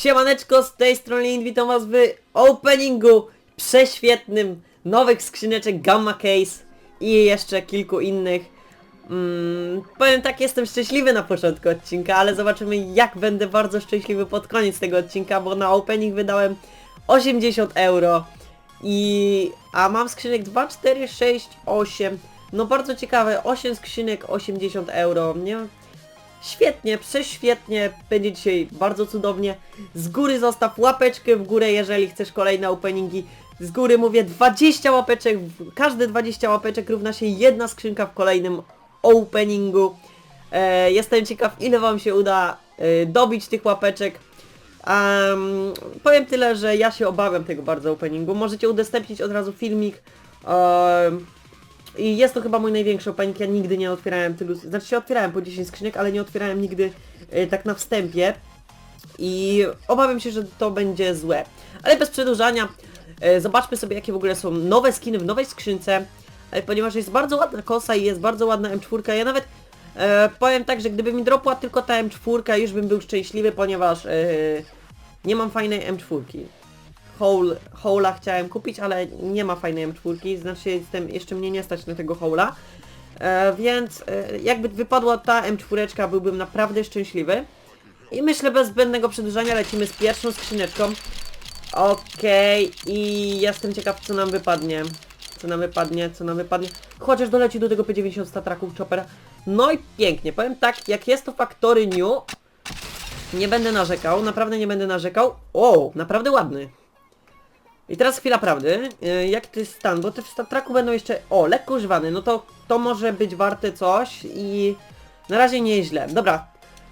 Siemaneczko, z tej strony Lin, witam was w openingu prześwietnym nowych skrzyneczek Gamma Case i jeszcze kilku innych. Mm, powiem tak, jestem szczęśliwy na początku odcinka, ale zobaczymy jak będę bardzo szczęśliwy pod koniec tego odcinka, bo na opening wydałem 80 euro i... a mam skrzynek 2, 4, 6, 8 no bardzo ciekawe, 8 skrzynek 80 euro, nie? Świetnie, prześwietnie, będzie dzisiaj bardzo cudownie. Z góry zostaw łapeczkę w górę, jeżeli chcesz kolejne openingi. Z góry mówię 20 łapeczek, każde 20 łapeczek równa się jedna skrzynka w kolejnym openingu. E, jestem ciekaw ile wam się uda e, dobić tych łapeczek. Um, powiem tyle, że ja się obawiam tego bardzo openingu. Możecie udostępnić od razu filmik. Um, i jest to chyba mój największy opening, ja nigdy nie otwierałem tylu, znaczy się otwierałem po 10 skrzynek, ale nie otwierałem nigdy e, tak na wstępie. I obawiam się, że to będzie złe. Ale bez przedłużania, e, zobaczmy sobie jakie w ogóle są nowe skiny w nowej skrzynce. E, ponieważ jest bardzo ładna kosa i jest bardzo ładna M4. Ja nawet e, powiem tak, że gdyby mi dropła tylko ta M4, już bym był szczęśliwy, ponieważ e, nie mam fajnej M4. Hole, Hola chciałem kupić, ale nie ma fajnej M4, znaczy jestem jeszcze mnie nie stać na tego Hola. E, więc e, jakby wypadła ta M4, byłbym naprawdę szczęśliwy. I myślę bez zbędnego przedłużania lecimy z pierwszą skrzyneczką. Okej, i jestem ciekaw co nam wypadnie. Co nam wypadnie, co nam wypadnie. Chociaż doleci do tego P90 statraków Choppera. No i pięknie, powiem tak, jak jest to Factory New, nie będę narzekał, naprawdę nie będę narzekał. O, naprawdę ładny. I teraz chwila prawdy. E, Jak jest stan? Bo te w statraku będą jeszcze... O, lekko używany. No to to może być warte coś i... Na razie nie jest źle. Dobra.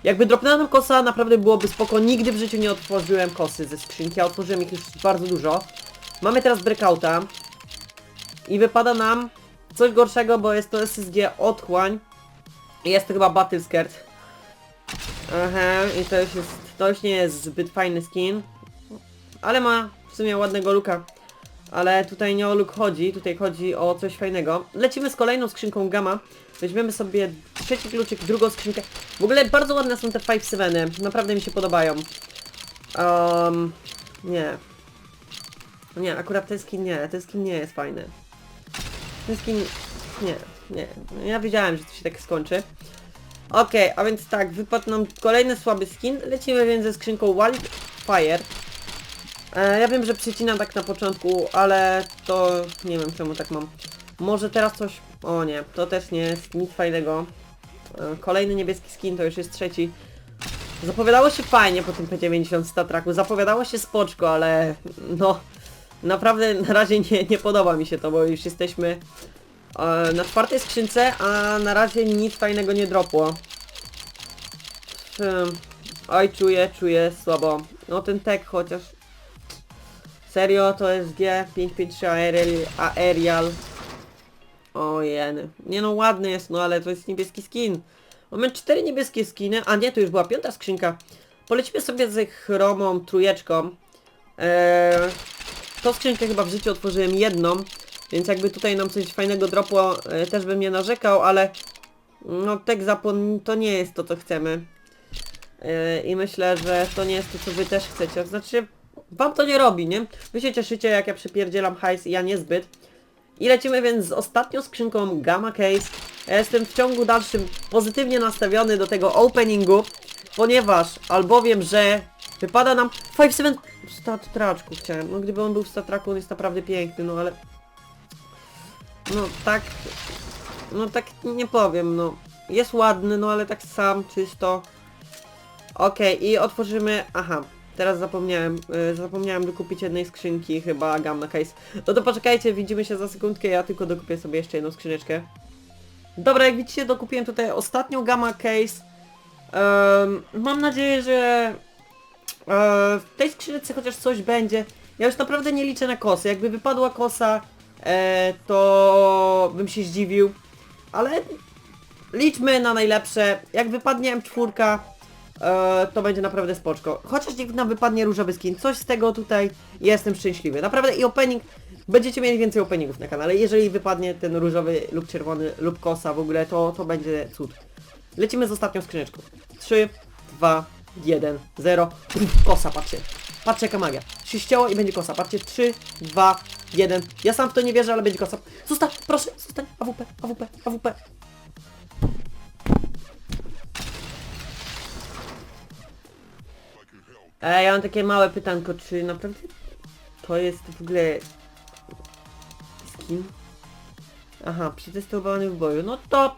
Jakby dropnęła kosa, naprawdę byłoby spoko. Nigdy w życiu nie otworzyłem kosy ze skrzynki, a otworzyłem ich już bardzo dużo. Mamy teraz breakouta. I wypada nam coś gorszego, bo jest to SSG otchłań. I jest to chyba Battle Skirt. Aha, i to już jest... To już nie jest zbyt fajny skin. Ale ma w sumie ładnego luka. Ale tutaj nie o luk chodzi, tutaj chodzi o coś fajnego. Lecimy z kolejną skrzynką Gamma. Weźmiemy sobie trzeci kluczyk, drugą skrzynkę. W ogóle bardzo ładne są te 5-7. Naprawdę mi się podobają. Um, nie. Nie, akurat ten skin nie, ten skin nie jest fajny. Ten skin... Nie, nie. Ja wiedziałem, że to się tak skończy. Okej, a więc tak, wypadł nam kolejny słaby skin. Lecimy więc ze skrzynką Wildfire. E, ja wiem, że przycinam tak na początku, ale to nie wiem czemu tak mam. Może teraz coś... O nie, to też nie jest nic fajnego. E, kolejny niebieski skin, to już jest trzeci. Zapowiadało się fajnie po tym P90 statraku, zapowiadało się spoczko, ale no... Naprawdę na razie nie, nie podoba mi się to, bo już jesteśmy e, na czwartej skrzynce, a na razie nic fajnego nie dropło. Oj, czuję, czuję słabo. No ten tek chociaż Serio, to jest G553 Aerial, Aerial. O. Nie no, ładny jest, no ale to jest niebieski skin. Mamy cztery niebieskie skiny, a nie, to już była piąta skrzynka. Polecimy sobie z chromą trójeczką. Eee, tą skrzynkę chyba w życiu otworzyłem jedną, więc jakby tutaj nam coś fajnego dropło, e, też bym nie narzekał, ale no tek zapon to nie jest to, co chcemy. E, I myślę, że to nie jest to, co wy też chcecie. Znaczy, Wam to nie robi, nie? Wy się cieszycie, jak ja przypierdzielam hajs i ja niezbyt. I lecimy więc z ostatnią skrzynką Gamma Case. Ja jestem w ciągu dalszym pozytywnie nastawiony do tego openingu, ponieważ albowiem, że wypada nam 5-7 statraczku chciałem. No gdyby on był w statraku, on jest naprawdę piękny, no ale... No tak... No tak nie powiem, no. Jest ładny, no ale tak sam, czysto. Okej, i otworzymy... Aha, Teraz zapomniałem, y, zapomniałem wykupić jednej skrzynki, chyba Gamma Case. No to poczekajcie, widzimy się za sekundkę, ja tylko dokupię sobie jeszcze jedną skrzyneczkę. Dobra, jak widzicie, dokupiłem tutaj ostatnią Gamma Case. Um, mam nadzieję, że e, w tej skrzynce chociaż coś będzie. Ja już naprawdę nie liczę na kosy. Jakby wypadła kosa, e, to bym się zdziwił. Ale liczmy na najlepsze. Jak wypadnie M4, e, to będzie naprawdę spoczko. Chociaż niech nam wypadnie różowy skin, coś z tego tutaj jestem szczęśliwy. Naprawdę i opening, będziecie mieli więcej openingów na kanale. Jeżeli wypadnie ten różowy lub czerwony lub kosa w ogóle, to, to będzie cud. Lecimy z ostatnią skrzyneczką. 3, 2, 1, 0. Puf, kosa, patrzcie. Patrzcie jaka magia. Się ścięło i będzie kosa. Patrzcie, 3, 2, 1. Ja sam w to nie wierzę, ale będzie kosa. Zostaw, proszę, zostań. AWP, AWP, AWP. Ej, ja mam takie małe pytanko, czy naprawdę to jest w ogóle skin? Aha, przetestowany w boju. No to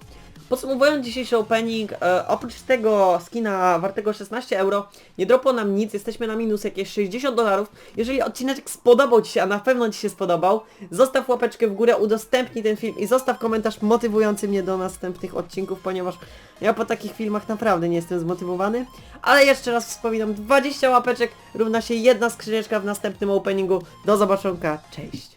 podsumowując dzisiejszy opening, e, oprócz tego skina wartego 16 euro, nie dropło nam nic, jesteśmy na minus jakieś 60 dolarów. Jeżeli odcineczek spodobał Ci się, a na pewno Ci się spodobał, zostaw łapeczkę w górę, udostępnij ten film i zostaw komentarz motywujący mnie do następnych odcinków, ponieważ ja po takich filmach naprawdę nie jestem zmotywowany. Ale jeszcze raz wspominam, 20 łapeczek równa się jedna skrzyneczka w następnym openingu. Do zobaczonka, cześć!